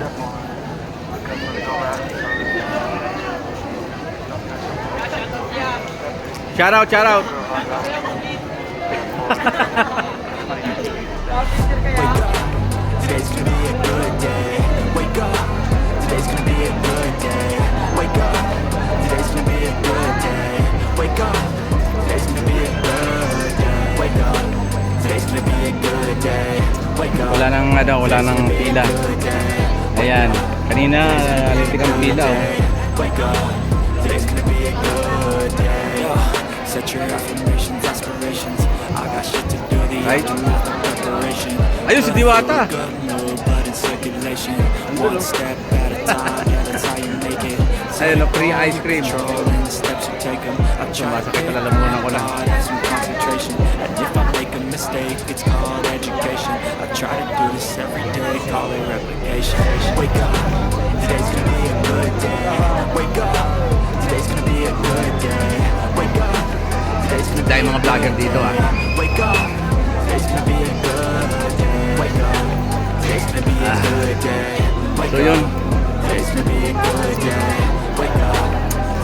Shout out, shout out. Today's gonna be. Wala nang ano, wala nang pila. Ayan. Kanina, lintik ang pila. Oh. Wake up. Today's gonna be a good day. Set your affirmations, aspirations. I got shit to do. The Right. aftermath of preparation. Ayun, si Diwata. Ayun, no, free ice cream. Sumasakit na lalamunan ko lang. if I make a mistake, it's called education. I try to do this every day, call it replication. Wake up, today's gonna be a good day. Wake up, today's gonna be a good day. Wake up, today's gonna be Dahil mga vlogger dito ah. Wake up, today's gonna be a good day. Wake up, today's gonna be a good day. Wake So yun, up, today's gonna be a good day. Wake up,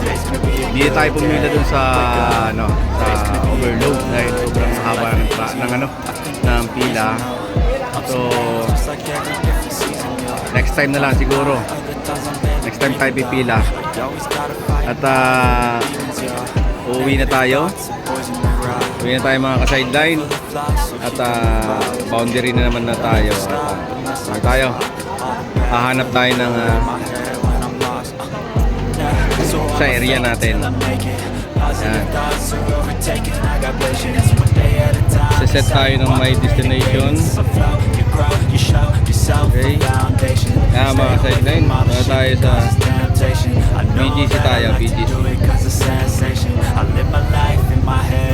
a hindi tayo pumila dun sa ano, sa overload dahil sobrang haba ng, ng ano, ng pila. So, next time na lang siguro. Next time tayo pipila. At yo. uuwi na tayo. Uwi na tayo mga ka-sideline. At ah, boundary na naman na tayo. At ano tayo? Hahanap tayo ng. Uh, sa area natin. I make it. Positive Yan. thoughts are overtaken. I got patience one day at a time. Set tayo ng my destination. All the wala shit tayo sa BGC tayo, BGC. do it 'cause it's sensation. I live my life in my head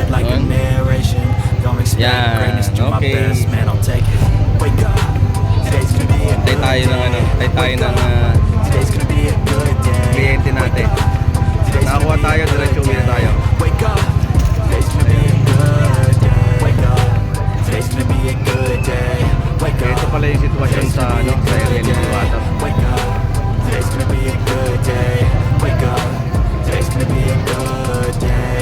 Ito pala yung sitwasyon sa ano, sa area ni Wake up. Today's gonna be a good day. Wake up. Today's gonna be a good day.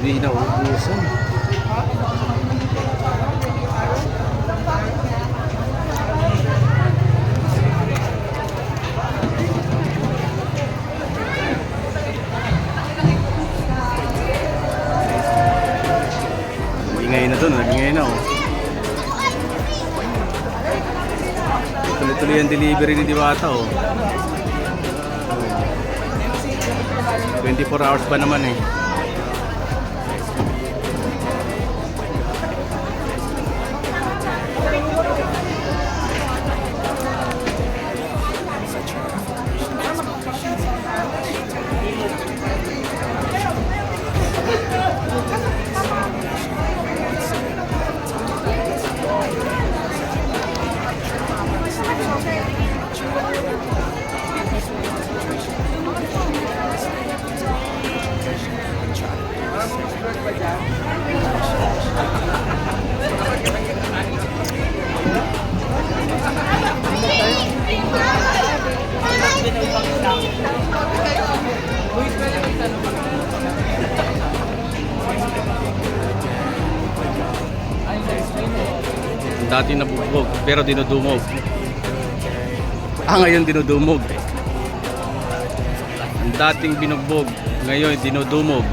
Hindi na uubusan. Ingay na doon, nag-ingay na oh. Tuloy-tuloy ang delivery ni Diwata oh. 24 hours pa naman eh. Dati nabubog, pero dinudumog. Ah, ngayon dinudumog. Ang dating binugbog, ngayon dinudumog.